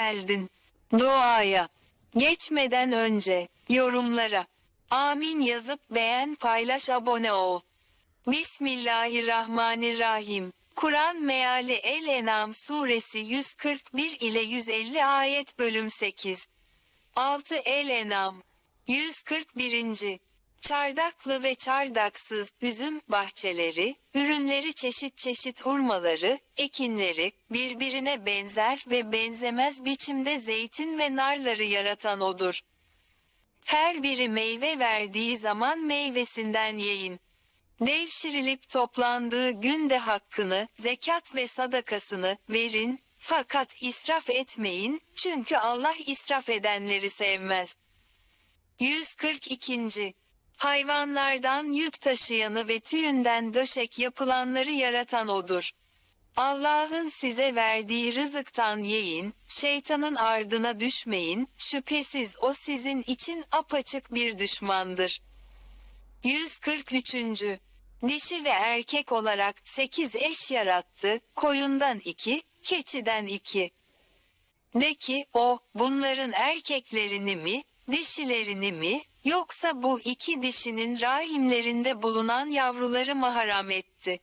geldin. Duaya. Geçmeden önce, yorumlara. Amin yazıp beğen paylaş abone ol. Bismillahirrahmanirrahim. Kur'an meali El-Enam suresi 141 ile 150 ayet bölüm 8. 6 El-Enam 141. Çardaklı ve çardaksız üzüm bahçeleri, ürünleri çeşit çeşit hurmaları, ekinleri, birbirine benzer ve benzemez biçimde zeytin ve narları yaratan odur. Her biri meyve verdiği zaman meyvesinden yiyin. Devşirilip toplandığı günde hakkını, zekat ve sadakasını verin, fakat israf etmeyin, çünkü Allah israf edenleri sevmez. 142. Hayvanlardan yük taşıyanı ve tüyünden döşek yapılanları yaratan odur. Allah'ın size verdiği rızıktan yiyin, şeytanın ardına düşmeyin, şüphesiz o sizin için apaçık bir düşmandır. 143. Dişi ve erkek olarak 8 eş yarattı, koyundan 2, keçiden 2. De ki o, bunların erkeklerini mi, dişilerini mi, yoksa bu iki dişinin rahimlerinde bulunan yavruları mı haram etti?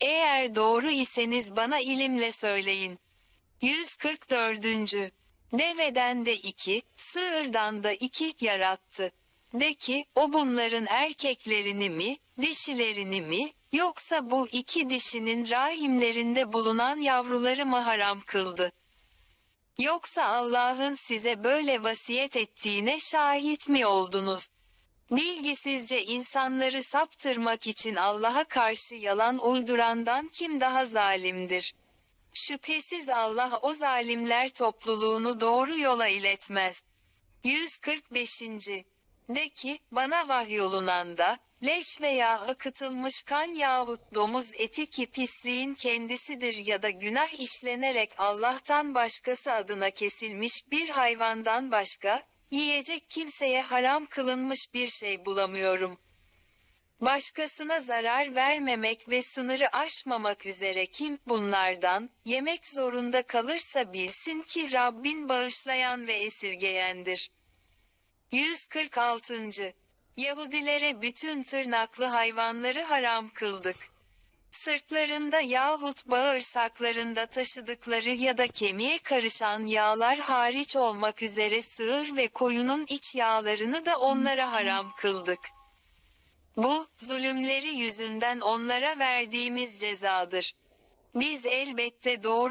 Eğer doğru iseniz bana ilimle söyleyin. 144. Deveden de iki, sığırdan da iki yarattı. De ki, o bunların erkeklerini mi, dişilerini mi, yoksa bu iki dişinin rahimlerinde bulunan yavruları mı haram kıldı? Yoksa Allah'ın size böyle vasiyet ettiğine şahit mi oldunuz? Bilgisizce insanları saptırmak için Allah'a karşı yalan uydurandan kim daha zalimdir? Şüphesiz Allah o zalimler topluluğunu doğru yola iletmez. 145. De ki, bana vahyolunanda, leş veya akıtılmış kan yahut domuz eti ki pisliğin kendisidir ya da günah işlenerek Allah'tan başkası adına kesilmiş bir hayvandan başka, yiyecek kimseye haram kılınmış bir şey bulamıyorum. Başkasına zarar vermemek ve sınırı aşmamak üzere kim bunlardan yemek zorunda kalırsa bilsin ki Rabbin bağışlayan ve esirgeyendir. 146. Yahudilere bütün tırnaklı hayvanları haram kıldık. Sırtlarında yahut bağırsaklarında taşıdıkları ya da kemiğe karışan yağlar hariç olmak üzere sığır ve koyunun iç yağlarını da onlara haram kıldık. Bu, zulümleri yüzünden onlara verdiğimiz cezadır. Biz elbette doğru